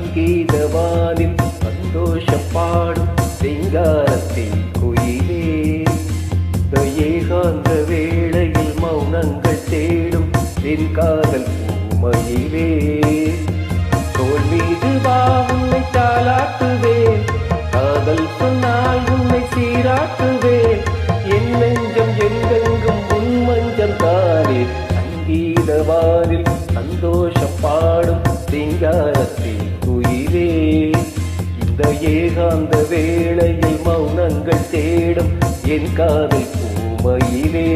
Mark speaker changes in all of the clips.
Speaker 1: சங்கீதவானில் சந்தோஷம் பாடும் சிங்கார காதல் பூமையிலே தோல் மீது வா உன்னை தாளாட்டுவேன். காதல் சொன்னால் உன்னை சீராட்டுவேன். என் நெஞ்சம் எங்கெங்கும் உன் மஞ்சம் தானே. சங்கீதவாரில் சந்தோஷம் பாடும் சிங்காரத்தில் குயிலே. இந்த ஏகாந்த வேளையில் மௌனங்கள் தேடும் என் காதல் பூமையிலே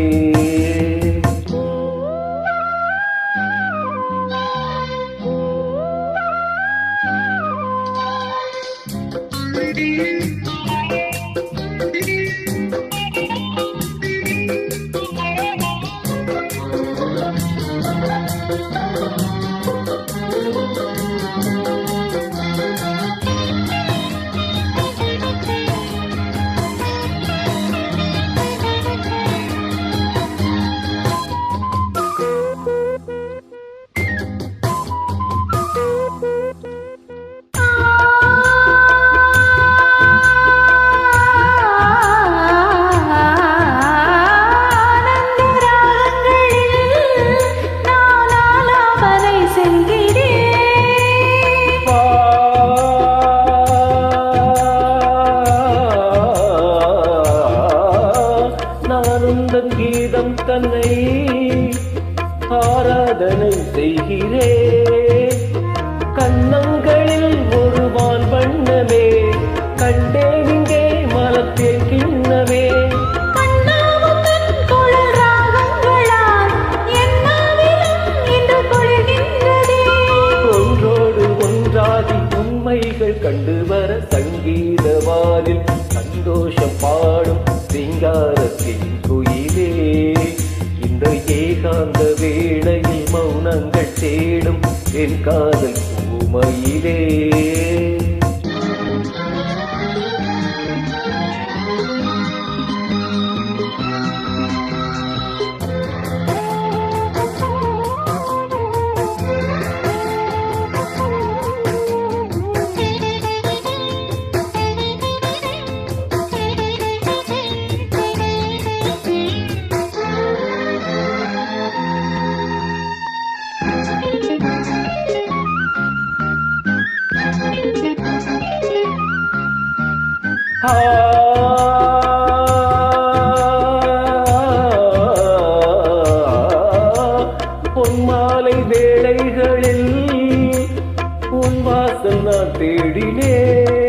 Speaker 2: Thank you. நான்
Speaker 1: உந்தன் கீதம் தன்னை ஆராதனை செய்கிறேன் கண்ணங்களில் ஒரு வான் வண்ணமே கண்டேன் இங்கே மலத்தேன் கிண்ணமே. ஒன்றோடு ஒன்றாகி உண்மைகள் கண்டு வர சங்கீதவானில் சந்தோஷம் பாடும் சிங்காரத்தின் என் காதல் பூமையிலே பொன்மாலை வேளைகளில் உன் வாசல் நான் தேடினேன்.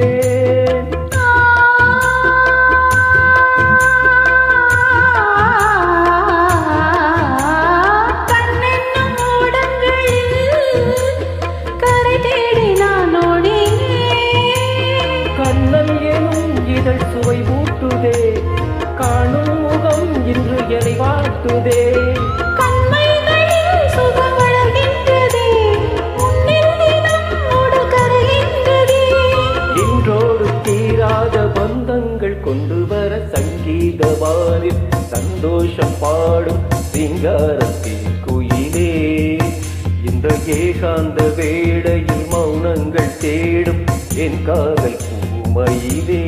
Speaker 1: கொண்டு வர சங்கீத வாரில் சந்தோஷம் பாடும் சிங்காரத்தின் குயிலே. இந்த ஏகாந்த வேடையில் மௌனங்கள் தேடும் என் காதல் பூமையிலே.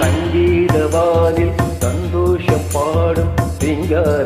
Speaker 1: சங்கீதவானில் good.